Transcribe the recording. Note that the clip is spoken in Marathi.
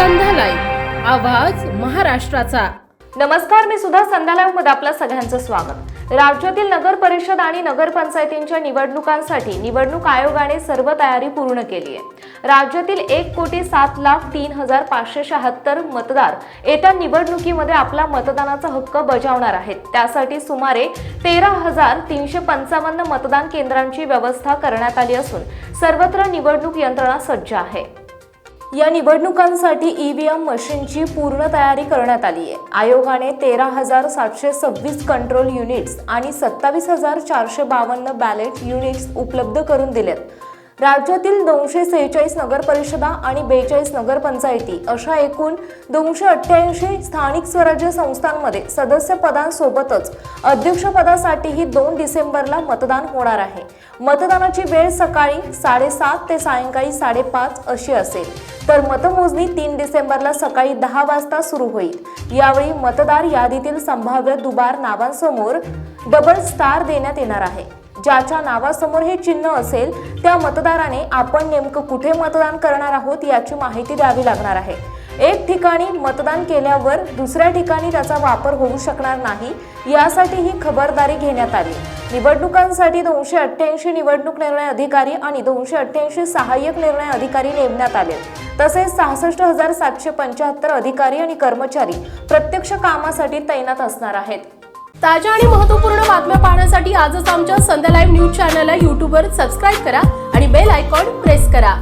संधालय आवाज महाराष्ट्राचा. नमस्कार मी सुद्धा संध्यालामध्ये आपलं सगळ्यांचं स्वागत. राज्यातील नगर परिषद आणि नगरपंचायतींच्या निवडणुकांसाठी निवडणूक आयोगाने सर्व तयारी पूर्ण केली आहे. राज्यातील एक कोटी सात लाख तीन हजार पाचशे शहात्तर मतदार येत्या निवडणुकीमध्ये आपला मतदानाचा हक्क बजावणार आहेत. त्यासाठी सुमारे तेरा हजार तीनशे पंचावन्न मतदान केंद्रांची व्यवस्था करण्यात आली असून सर्वत्र निवडणूक यंत्रणा सज्ज आहे. या निवडणुकांसाठी ईव्हीएम मशीनची पूर्ण तयारी करण्यात आली आहे. आयोगाने तेरा हजार सातशे सव्वीस कंट्रोल युनिट्स आणि सत्तावीस हजार चारशे बावन्न बॅलेट युनिट्स उपलब्ध करून दिलेत. राज्यातील दोनशे सेहेचाळीस नगरपरिषदा आणि बेचाळीस नगरपंचायती अशा एकूण दोनशे अठ्ठ्याऐंशी स्थानिक स्वराज्य संस्थांमध्ये सदस्यपदांसोबतच अध्यक्षपदासाठीही दोन डिसेंबरला मतदान होणार आहे. मतदानाची वेळ सकाळी साडेसात ते सायंकाळी साडेपाच अशी असेल. तर मतमोजणी तीन डिसेंबरला सकाळी दहा वाजता सुरू होईल. यावेळी मतदार यादीतील संभाव्य दुबार नावांसमोर डबल स्टार देण्यात येणार आहे. ज्याच्या नावासमोर हे चिन्ह असेल त्या मतदाराने आपण नेमकं कुठे मतदान करणार आहोत याची माहिती द्यावी लागणार आहे. एक ठिकाणी मतदान केल्यावर दुसऱ्या ठिकाणी त्याचा वापर होऊ शकणार नाही यासाठी ही खबरदारी घेण्यात आली. निवडणुकांसाठी दोनशे अठ्ठ्याऐंशी निवडणूक निर्णय अधिकारी आणि दोनशे अठ्ठ्याऐंशी सहाय्यक निर्णय अधिकारी नेमण्यात आले. तसेच सहासष्ट हजार सातशे पंच्याहत्तर अधिकारी आणि कर्मचारी प्रत्यक्ष कामासाठी तैनात असणार आहेत. ताज्या आणि महत्त्वपूर्ण बातम्या पाहण्यासाठी आजच आमच्या संध्या लाईव्ह न्यूज चॅनलला यूट्यूबवर सबस्क्राईब करा आणि बेल आयकॉन प्रेस करा.